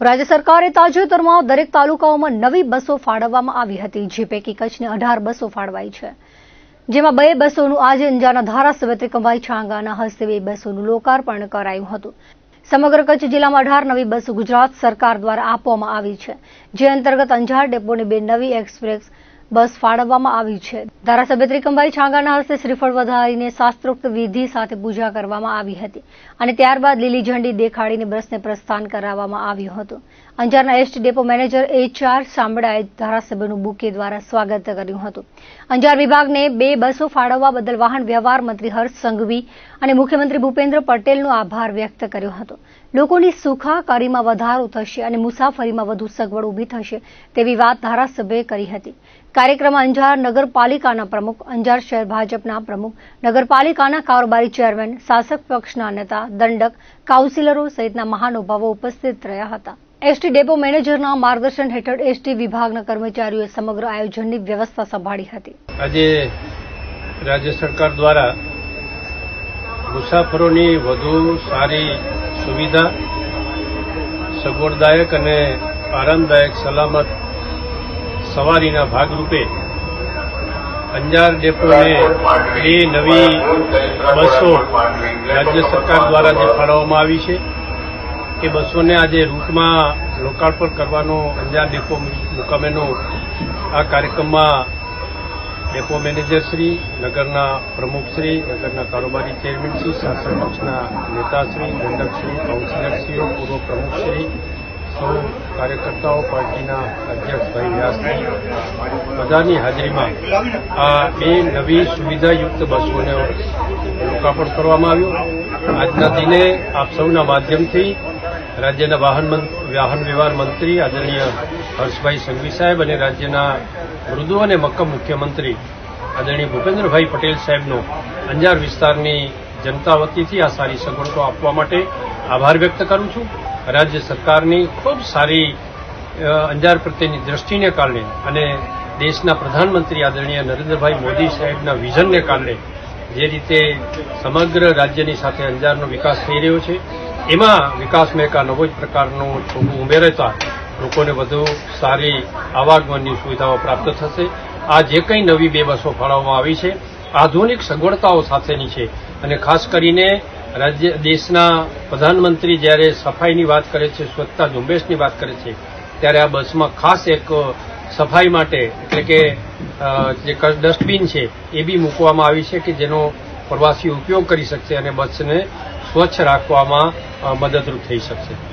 રાજ્ય સરકારે તાજેતરમાં દરેક તાલુકાઓમાં નવી બસો ફાળવવામાં આવી હતી. જે પૈકી કચ્છને અઢાર બસો ફાળવાઈ છે. જેમાં બે બસોનું આજે અંજારના ધારાસભ્ય ત્રિકમભાઈ છાંગાના હસ્તે બે બસોનું લોકાર્પણ કરાયું હતું. સમગ્ર કચ્છ જિલ્લામાં અઢાર નવી બસો ગુજરાત સરકાર દ્વારા આપવામાં આવી છે. જે અંતર્ગત અંજાર ડેપોની બે નવી એક્સપ્રેસ બસ ફાળવવામાં આવી છે. ધારાસભ્ય ત્રિકમભાઈ છાંગાના હસ્તે શ્રીફળ વધારીને શાસ્ત્રોક્ત વિધિ સાથે પૂજા કરવામાં આવી હતી અને ત્યારબાદ લીલી ઝંડી દેખાડીને બસને પ્રસ્થાન કરાવવામાં આવ્યું હતું. અંજારના ST depot manager H R ધારાસભ્યનું bouquet દ્વારા સ્વાગત કર્યું હતું. અંજાર વિભાગને બે બસો ફાળવવા બદલ વાહન વ્યવહાર મંત્રી હર્ષ સંઘવી અને મુખ્યમંત્રી ભૂપેન્દ્ર પટેલનો આભાર વ્યક્ત કર્યો હતો. લોકોની સુખાકારીમાં વધારો થશે અને મુસાફરીમાં વધુ સગવડ ઊભી થશે તેવી વાત ધારાસભ્યએ કરી હતી. કાર્યક્રમમાં અંજાર નગરપાલિકાના પ્રમુખ, અંજાર શહેર ભાજપના પ્રમુખ, નગરપાલિકાના કારોબારી ચેરમેન, શાસક પક્ષના નેતા, દંડક, કાઉન્સિલરો સહિતના મહાનુભાવો ઉપસ્થિત રહ્યા હતા. એસટી ડેપો મેનેજરના માર્ગદર્શન હેઠળ એસટી વિભાગના કર્મચારીઓએ સમગ્ર આયોજનની વ્યવસ્થા સંભાળી હતી. આજે રાજ્ય સરકાર દ્વારા મુસાફરોની વધુ સારી સુવિધા, સગવડદાયક અને આરામદાયક સલામત સવારીના ભાગરૂપે અંજાર ડેપોને બે નવી બસો રાજ્ય સરકાર દ્વારા જે ફાળવવામાં આવી છે, એ બસોને આજે રૂટમાં લોકાર્પણ કરવાનો અંજાર ડેપો મુકામેનો આ કાર્યક્રમમાં ડેપો મેનેજરશ્રી નગરના પ્રમુખશ્રી નગરના કારોબારી ચેરમેનશ્રી શાસન પક્ષના નેતાશ્રી દંડકશ્રી કાઉન્સિલરશ્રીઓ પૂર્વ પ્રમુખશ્રી સૌ કાર્યકર્તાઓ, પાર્ટીના અધ્યક્ષભાઈ વ્યાસની બધાની હાજરીમાં આ બે નવી સુવિધાયુક્ત બસોને લોકાર્પણ કરવામાં આવ્યું. આજના દિને આપ સૌના માધ્યમથી રાજ્યના વાહન વાહન વ્યવહાર મંત્રી આદરણીય હર્ષભાઈ સંઘવી સાહેબ અને રાજ્યના મૃદુ અને મક્કમ મુખ્યમંત્રી આદરણીય ભૂપેન્દ્રભાઈ પટેલ સાહેબનો અંજાર વિસ્તારની જનતા વતીથી આ સારી સગવડતો આપવા માટે આભાર વ્યક્ત કરું છું. રાજ્ય સરકારની ખૂબ સારી અંજાર પ્રત્યેની દ્રષ્ટિને કારણે અને દેશના પ્રધાનમંત્રી આદરણીય નરેન્દ્રભાઈ મોદી સાહેબના વિઝનને કારણે જે રીતે સમગ્ર રાજ્યની સાથે અંજારનો વિકાસ થઈ રહ્યો છે એમાં વિકાસ મહેકા નવો જ પ્રકારનું થોડું ઉમેરતા લોકોને વધુ સારી આવાગમનની સુવિધાઓ પ્રાપ્ત થશે. આ જે કંઈ નવી બે બસો ફાળવવામાં આવી છે, આધુનિક સગવડતાઓ સાથેની છે. અને ખાસ કરીને રાજ્ય, દેશના પ્રધાનમંત્રી જ્યારે સફાઈની વાત કરે છે, સ્વચ્છતા ઝુંબેશની વાત કરે છે, ત્યારે આ બસમાં ખાસ એક સફાઈ માટે, એટલે કે જે ડસ્ટબિન છે, એ બી મૂકવામાં આવી છે કે જેનો પ્રવાસી ઉપયોગ કરી શકશે અને બસને સ્વચ્છ રાખવામાં મદદરૂપ થઈ શકશે.